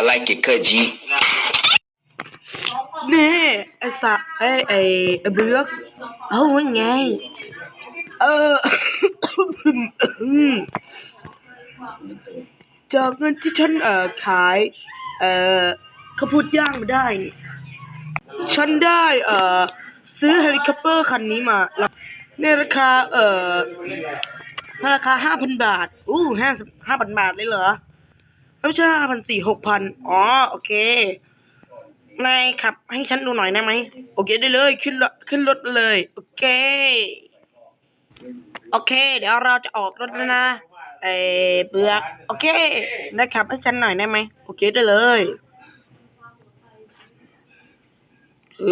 I like it 客机。นี่ไอ้สะไอ้ไอไอ้เบือกเอาไง เออจากเงินที่ฉันเอ่อขาย เอ่อข้าวโพดย่างมาได้ ฉันได้เอ่อซื้อเฮลิคอปเตอร์คันนี้มาในราคา เอ่อราคาห้าพันบาท อู้ห้าห้าพันบาทเลยเหรอ ไม่ใช่ห้าพันสี่หกพันอ๋อ โอเคนายขับให้ฉันดูหน่อยได้ไหม โอเคได้เลย ขึ้นรถขึ้นรถเลย โอเค โอเค เดี๋ยวเราจะออกรถแล้วนะไอเบือก โอเค นายขับให้ฉันหน่อยได้ไหม โอเคได้เลย เอ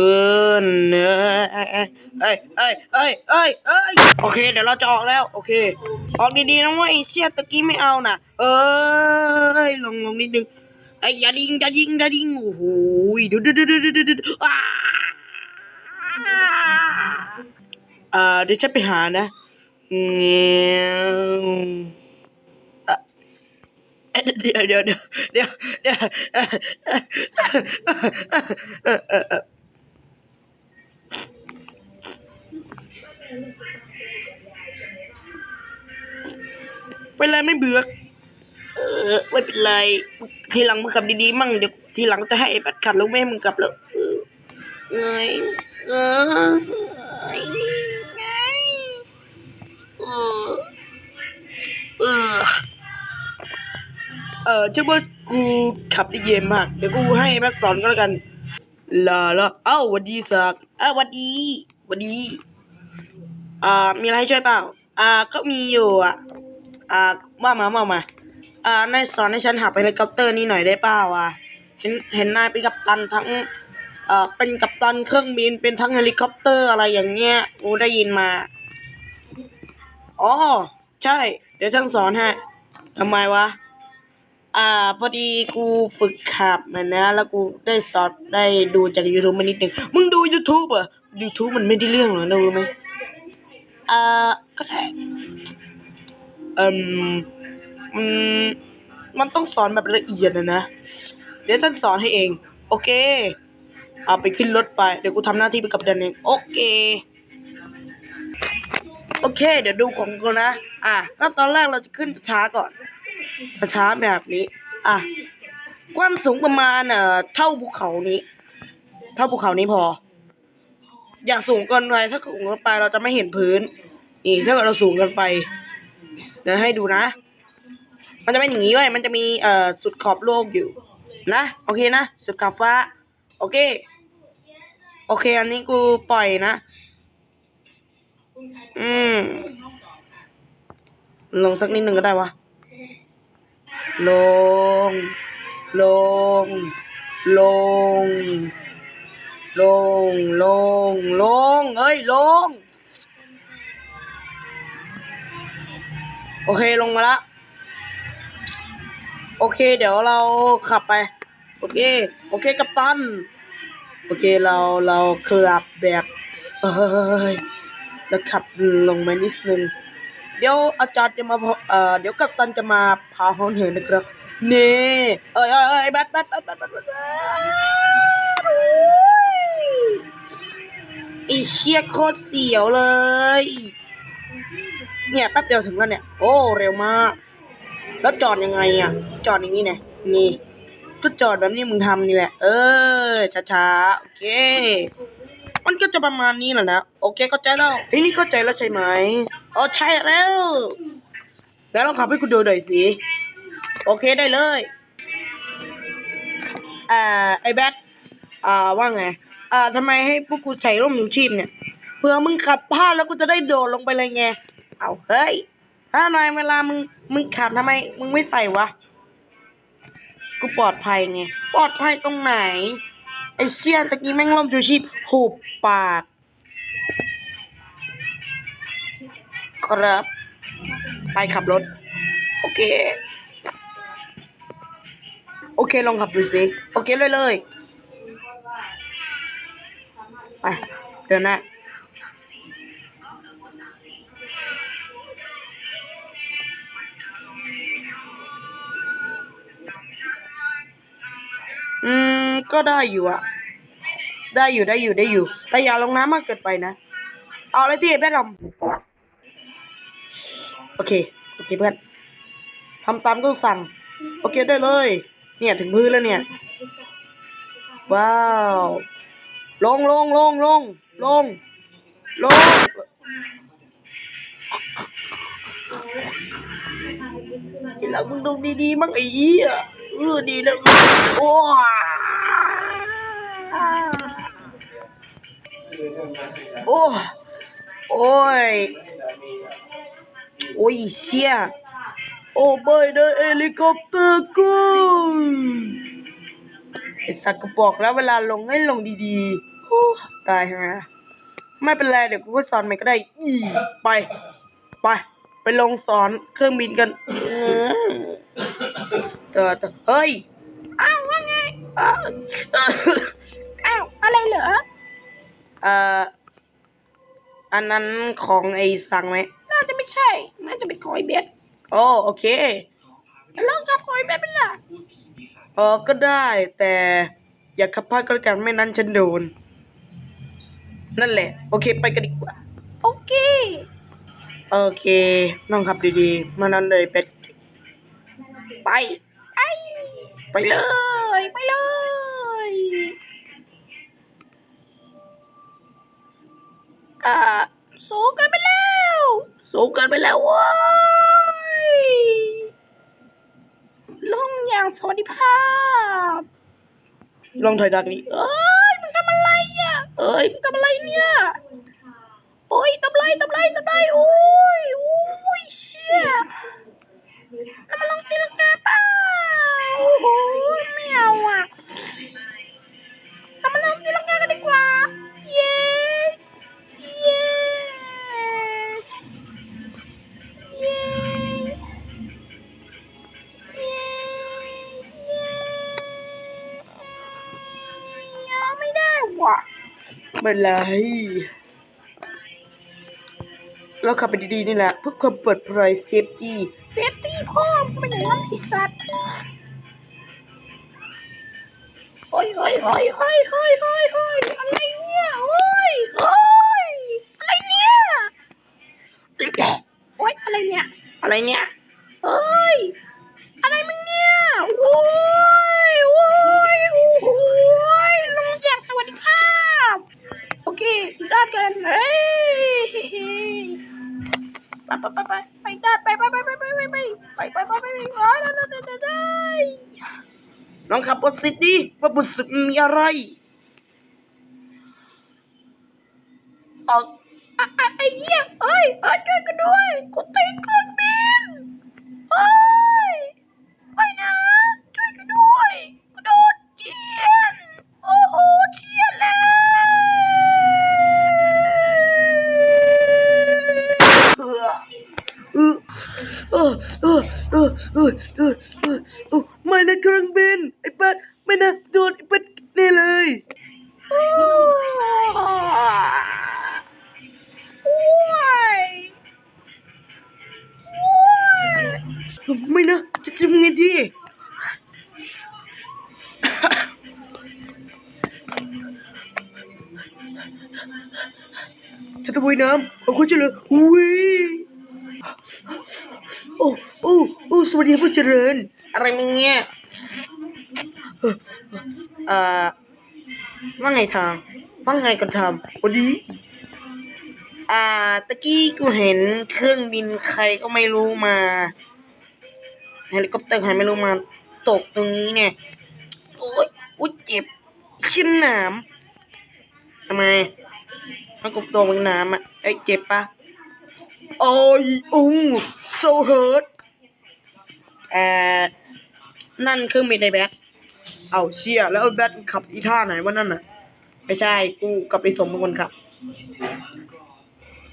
อเนอะเอ้ยเอ้ยเอ้ยเอ้ยเอ้ยเอ้ยโอเค เดี๋ยวเราจะออกแล้ว โอเค ออกดีๆนะเว่าไอ้เชี่ยตะกี้ไม่เอาน่ะ เอ้ยลงลงนิดนึงไอ้ยอย่ายิงอย่ายิงอย่ายิงโอ้โหดูดูดูดูดูดูดูอ้าอ่าเดี๋ยวฉันไปหานะเงี้ยเดี๋ยวเดี๋ยวเดี๋ยวเดี๋ยวเดี๋ยว เออเออเออเออเป็นไรไม่เบื่อเออไม่เป็นไรทีหลังมึงขับดีๆมั่งเดี๋ยวทีหลังจะให้ไอ้ปัดขับแล้วไม่ให้มึงกลับแล้วเออไงเออไงเออเออเออเชื่อว่ากูขับได้เย็นมาก เดี๋ยวกูให้แม็กสอนก็แล้วกันลาละเอ้าหวันดีสักอ้าวหวันดีหวันดี อ่า มีอะไรให้ช่วยเปล่า อ่า ก็มีอยู่อะ อ่าว่ามาว่ามาอ่านายสอนให้ฉันหาเฮลิคอปเตอร์นี่หน่อยได้เปล่าอะเห็นเห็นนายเป็นกัปตันทั้งเอ่อเป็นกัปตันเครื่องบินเป็นทั้งเฮลิคอปเตอร์อะไรอย่างเงี้ยกูได้ยินมาอ๋อใช่ เดี๋ยวฉันสอนให้ทำไมวะอ่าพอดีกูฝึกขับมานะ แล้วกูได้สอนได้ดูจาก YouTube มานิดนึงมึงดู YouTube อะ YouTube มันไม่ได้เรื่องหรอกนะรู้ไหมอ่าก็ได้ เอ่มมันต้องสอนแบบละเอียดนะนะ เดี๋ยวท่านสอนให้เอง โอเค เอาไปขึ้นรถไป เดี๋ยวกูทำหน้าที่ไปกับดันเอง โอเค โอเค เดี๋ยวดูของกูนะ อะแล้วตอนแรกเราจะขึ้นช้าก่อน ช้าแบบนี้ อะ ความสูงประมาณเอ่อเท่าภูเขานี้ เท่าภูเขานี้พอ อย่าสูงเกินไป ถ้าสูงเกินไปเราจะไม่เห็นพื้น นี่ถ้าเกิดเราสูงเกินไป ดี๋ยวให้ดูนะ มันจะเป็นอย่างนี้เว้ย มันจะมีเอ่อสุดขอบโลกอยู่ นะ โอเคนะ สุดขอบฟ้า โอเค โอเค อันนี้กูปล่อยนะ อืม ลงสักนิดหนึ่งก็ได้วะ ลง ลง ลง ลง ลง ลง เอ้ย ลง โอเคลงมาละ โอเค เดี๋ยวเราขับไป โอเค โอเคกัปตัน โอเคเราเราขับแบบเอ้ยแล้วขับลงมานิดนึง เดี๋ยวอาจารย์จะมาพอเอ่อเดี๋ยวกัปตันจะมาพาห้องเหินนะครับนี่เอ้ยเอ้ยเอ้ยแบทแบทแบทแบทแบทอีเชี่ยโคตรเสียวเลย เนี่ยแป๊บเดียวถึงแล้วเนี่ย โอ้เร็วมาก แล้วจอดยังไงอะ จอดอย่างนี้เนี่ยนี่ก็จอดแบบนี้มึงทำนี่แหละ เออช้าๆโอเค มันก็จะประมาณนี้แหละนะโอเคเข้าใจแล้วทีนี้เข้าใจแล้วใช่ไหมอ๋อใช่แล้วแล้วลองขับให้คุณดูหน่อยสิโอเคได้เลยอ่าไอแบทอ่าว่าไงอ่าทำไมให้พวกกูใส่ร่มชูชีพเนี่ยเผื่อมึงขับพลาดแล้วกูจะได้โดดลงไปเลยไง เอาเฮ้ยถ้านายเวลามึงมึงขับทำไม มึงไม่ใส่วะ กูปลอดภัยไง ปลอดภัยตรงไหน ไอเชี่ยตะกี้แม่งล่มชูชีพหุบปาก ครับ ไปขับรถ โอเค โอเคลองขับดูสิ โอเคเลยเลย ไป เดินหน้า ก็ได้อยู่อะได้อยู่ได้อยู่ได้อยู่ แต่อย่าลงน้ำมากเกินไปนะ เอาเลยที่แม่ลำโอเค โอเคเพื่อนทำตามก็สั่ง โอเคได้เลย เนี่ยถึงพื้นแล้วเนี่ย ว้าว ลงลงลงลงลงลงทีหลังมึงดูดีๆมั่งไอ้ยี่อะเออดีแล้วโอ้ โอ้ โอ้ย โอ้ยเชี่ยโอ้ไม่นะเฮลิคอปเตอร์กูไอสัตว์ก็บอกแล้วเวลาลงให้ลงดีๆโอ้ตายใช่ไหมไม่เป็นไรเดี๋ยวกูก็สอนใหม่ก็ได้ อีไป ไป ไปลงสอนเครื่องบินกันเออเจอเจอเฮ้ยวว่าไง อ้าวอ้าวอะไรเหรอ เอ่อ อันนั้นของไอ้สั่งไหม น่าจะไม่ใช่ น่าจะเป็นของไอ้เบสโอ้โอเคลองขับของไอ้เบสเป็นล่ะเออก็ได้แต่อย่าขับพลาดก็แล้วกันไม่นั้นฉันโดน นั่นแหละ โอเคไปกันดีกว่า โอเค โอเค น้องขับดีๆ มานั้นเลยเป็ดไป ไปเลย ไปเลย อ่า สูงเกินไปแล้ว สูงเกินไปแล้วว้ยลงอย่างสวัสดิภาพ ลองถอยดักนี้เอ้ยมึงทำอะไรอะ เอ้ยมึงทำอะไรเนี่ย โอ้ยตำไรตำไรตำไรโอ้ ไม่ไรเราขับไปดีๆนี่แหละเพื่อความปลอดภัยเซฟตี้เซฟตี้พ่อไม่อย่างนั้นไอ้สัตว์โอ้ยโอ้ยโอ้ยโอ้ยโอ้ยโอ้ยโอ้ยอะไรเนี่ยโอ้ยโอ้ยอะไรเนี่ยโอ้ยอะไรเนี่ยอะไรเนี่ย Pues, mm, miaraj ฉันจะว่ายน้ำเอาคุณเจริญอุ้ยโอ้โอ้โอ้สวัสดีผู้เจริญ อะไรมึงเนี่ยเอ่อเอ่อว่าไงทางว่าไงกันทำวันดีอ่า ตะกี้กูเห็นเครื่องบินใครก็ไม่รู้มาเฮลิคอปเตอร์ใครไม่รู้มา ตกตรงนี้เนี่ย โอ้ยอุ้ยเจ็บชิ้นหนามทำไมมันกบตัวมึงน้ำอะเอ้ยเจ็บปะโอ้ยอุ้ง so hurt เอ่อนั่นเครื่องบินในแบทเอาเชี่ยแล้วแบทขับอีท่าไหนวะนั่นน่ะ ไม่ใช่กูกับไอ้สมเป็นคนขับ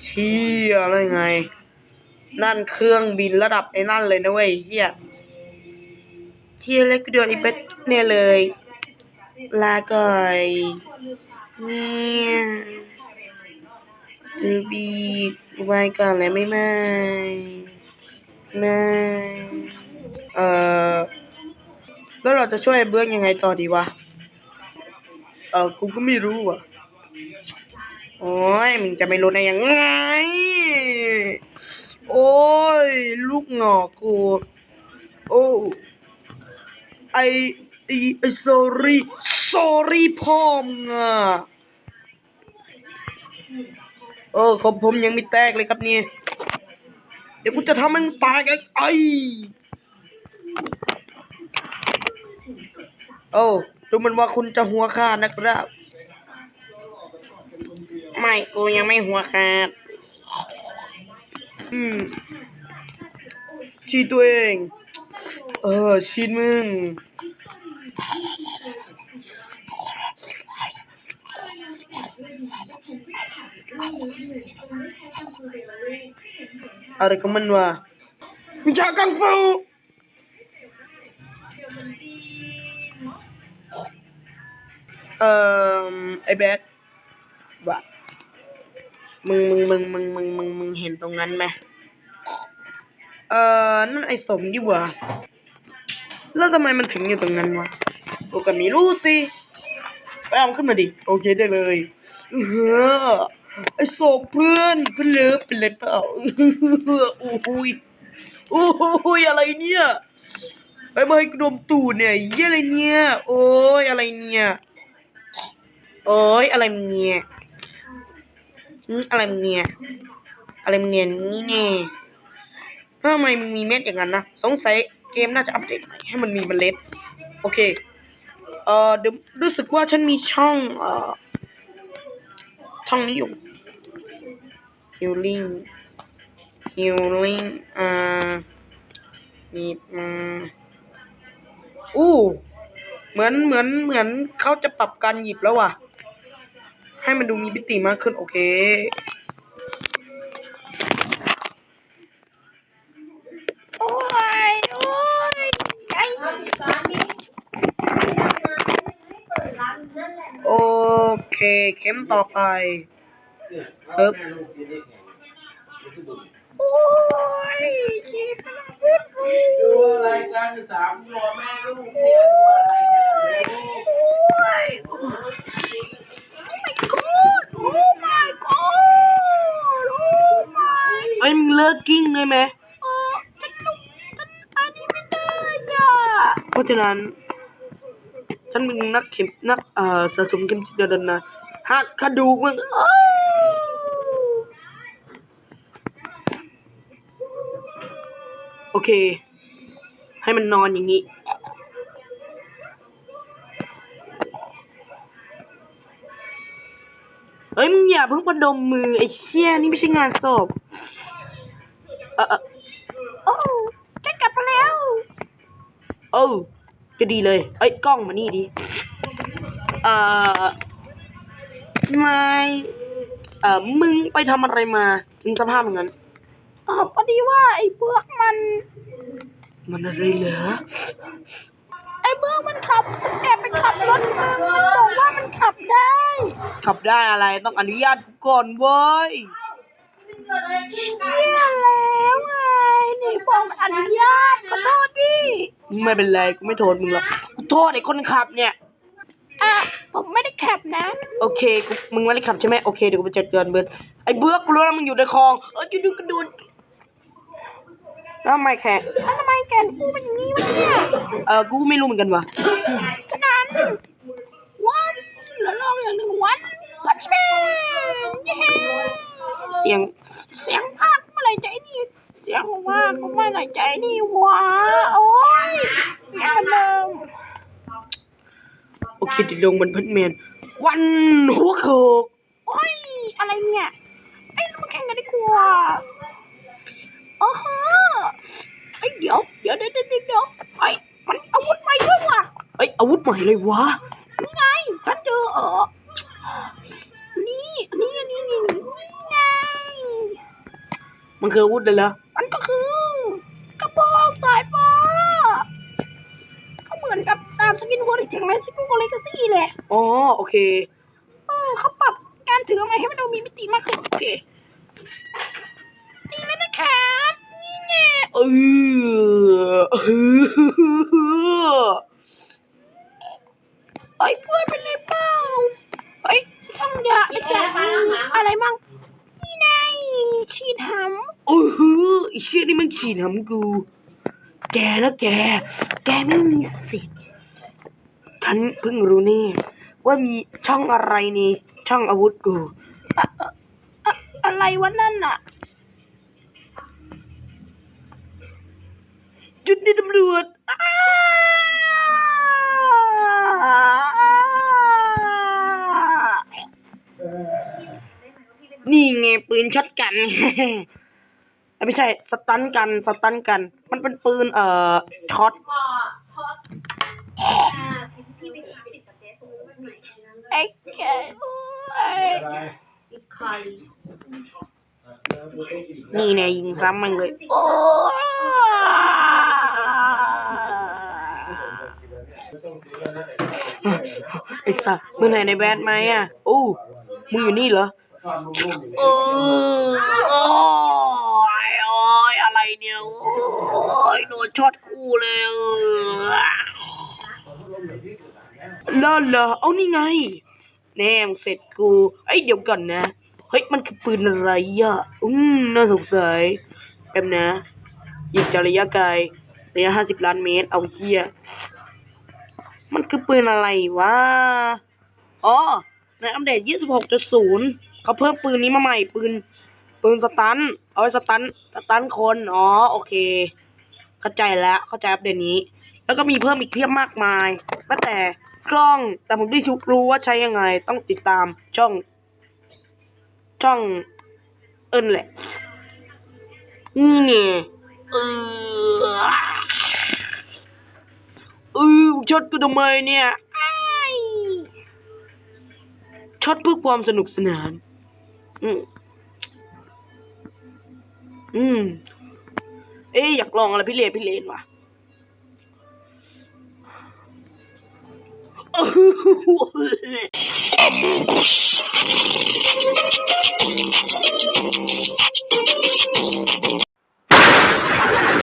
เชี่ยอะไรไง นั่นเครื่องบินระดับไอ้นั่นเลยนะเว้ยเชี่ย เชี่ยเล็กเดือนไอ้แบทเนี่ยเลย ลาก่อยเนี่ยดูบีไว้ก่อนเลยไม่ไม่ไม่เอ่อแล้วเราจะช่วยเบื้องยังไงต่อดีวะออกูก็ไม่รู้อะ โอ้ยมึงจะไม่รู้ได้ยังไง โอ้ย ลูกหงอกกูโอ้ ไอไอไอ sorry sorry พ่อมึงอะเออของผมยังไม่แตกเลยครับเนี่ยเดี๋ยวกูจะทำให้มันตายไอ้ไอโอ้ดูมันว่าคุณจะหัวขาดนะครับ ไม่กูยังไม่หัวขาด อืมชีตัวเอง เออชีดมึง อะไรของมันวะวิชากังฟูเอ่อไอแบทวะมึงมึงมึงมึงมึงมึงมึงเห็นตรงนั้นไหมเอ่อ นั่นไอสมดีกว่า แล้วทำไมมันถึงอยู่ตรงนั้นวะกูก็ไม่รู้สิไปเอามันขึ้นมาดิ โอเคได้เลยเออไอโศกเพื่อนเพื่อนเลิฟเป็นไรเปล่าเออโอ้ยโอ้ยอะไรเนี่ยไอ้มาให้กดมตูดเนี่ยเยี่ยอะไรเนี่ยโอ้ยอะไรเนี่ยโอ้ยอะไรเนี่ยอืมอะไรเนี่ยอะไรเนี่ยนี่แน่ทำไมมึงมีเม็ดอย่างนั้นนะสงสัย เกมน่าจะอัปเดตใหม่ให้มันมีเมล็ด โอเค เอ่อเดี๋ยวรู้สึกว่าฉันมีช่องเอ่อช่องนี้อยู่ healing healing อ่ามีมาอู้เหมือนเหมือนเหมือนเขาจะปรับการหยิบแล้วว่ะ ให้มันดูมีมิติมากขึ้น โอเค เข็มต่อไปปึ๊บโอ้ยชีพลังพุทธโอ้ดูอะไรกันสามตัวแม่ลูกเนี่ยดูอะไรกันลูกยโอ้ my god โอ้ my god โอ้ my เอ้ยมึงเลิกกิ้งได้ไหมเพราะฉะนั้น ฉันเป็นนักเข็มนักเอ่อสะสมเข็มจิตเดินนะ หักกระดูกมึงเอ้ยโอเค ให้มันนอนอย่างนี้ เอ้ยมึงอย่าเพิ่งประดมมือ ไอ้เชี่ยนี่ไม่ใช่งานศพเออเออโอ้ฉันกลับมาแล้วเออจะดีเลย เอ้ยกล้องมานี่ดิ เอ่อ ไม่เอ่อมึงไปทำอะไรมาถึงสภาพอย่างนั้นอ๋อพอดีว่าไอ้เบือกมัน มันอะไรเหรอไอ้เบือกมันขับมันแอบไปขับรถมามันบอกว่ามันขับได้ ขับได้อะไรต้องอนุญาตกูก่อนเว้ยเนี่ยแล้วไงนี่บอกอนุญาตขอโทษดิไม่เป็นไรกูไม่โทษมึงหรอกกูโทษไอ้คนขับเนี่ย อะผมไม่ได้ขับนะ โอเคกูมึงไม่ได้ขับใช่ไหมโอเคเดี๋ยวกูไปจัดการเบิร์ดไอ้เบื้อกกูรู้แล้วมึงอยู่ในคลองเออจะดูกระโดดแล้วทำไมแขกแล้วทำไมแกนกูเป็นอย่างนี้วะเนี่ยเออกูไม่รู้เหมือนกันว่ะฉะนั้นวันแล้วเราอย่างหนึ่งวันพัชแมนเย้เสียงเสียงภาคเมื่อไหรใจนี่เสียงว่าเขาเมื่อไหรใจนี่วะโอ้ยเสียงเหมือนเดิม โอเคติดลงบนพัดแมน วันหัวโขกโอ้ย อะไรเนี่ยไอ้ยเรามาแข่งกันดีกว่าโอ้โหไอ้ยเดี๋ยวเดี๋ยวเดี๋ยวเดี๋ยวเดี๋ยวไอ้ยมันอาวุธใหม่ด้วยว่ะเอ้ยอาวุธใหม่เลยวะ นี่ไงฉันเจอเออนี่นี่นี่นี่นี่ไง มันคืออาวุธเลยเหรอมันก็คือกระบอกสายฟ้า สกินวอร์ดถึงแม้สกินวอร์ดก็ซี่แหละอ๋อโอเค เออเขาปรับการถืออะไรให้มันดูมีมิติมากขึ้นโอเคนี่เลยนะครับนี่ไงเออเออไอ้ยเพื่อนเป็นไรเปล่าเนี่ยแล้วแกมีอะไรมั่งนี่ไงฉีดหโอ้โหไอ้เชี่ยนี่มันฉีดหำกู แกแล้วแก แกไม่มีสิทธิ์ ฉันเพิ่งรู้นี่ ว่ามีช่องอะไรในช่องอาวุธกูอะอะอะไรวะนั่นน่ะ จุดนี้ตำรวจนี่ไงปืนช็อตกันไม่ใช่สตันกันสตันกัน มันเป็นปืนเอ่อช็อต อ้แกเอ้ยนี่เนี่ยยิงซ้ำมันเลย โอ้ไอ้สัสมึงไหนในแบดไหมอะโอ้มึงอยู่นี่เหรอเออโอ้ยโอ้ยอะไรเนี่ยโอ้ยโดนช็อตกูเลยเออแล้วเหรอเอานี่ไง แน่มเสร็จกูไอ้ยเดี๋ยวก่อนนะ เฮ้ยมันคือปืนอะไรอะ อืมน่าสงสัยแป๊บนะยิงจากระยะไกลระยะห้าสิบล้านเมตร เอาเฮียมันคือปืนอะไรวะ อ๋อ ในอัปเดตยี่สิบหกจุดศูนย์เขาเพิ่มปืนนี้มาใหม่ ปืน ปืนสตัน เอาไว้สตัน สตันคน อ๋อ โอเค เข้าใจแล้ว เข้าใจอัปเดตนี้ แล้วก็มีเพิ่มอีกเพียบมากมายแม้แต่ กล้อง แต่ผมไม่รู้ว่าใช้ยังไง ต้องติดตามช่อง ช่อง เอินแหละนี่ไงเออเออช็อตกูทำไมเนี่ยช็อตเพื่อความสนุกสนาน อืมอืม เอ๊ะอยากลองอะไรพี่เลนพี่เลนวะ 我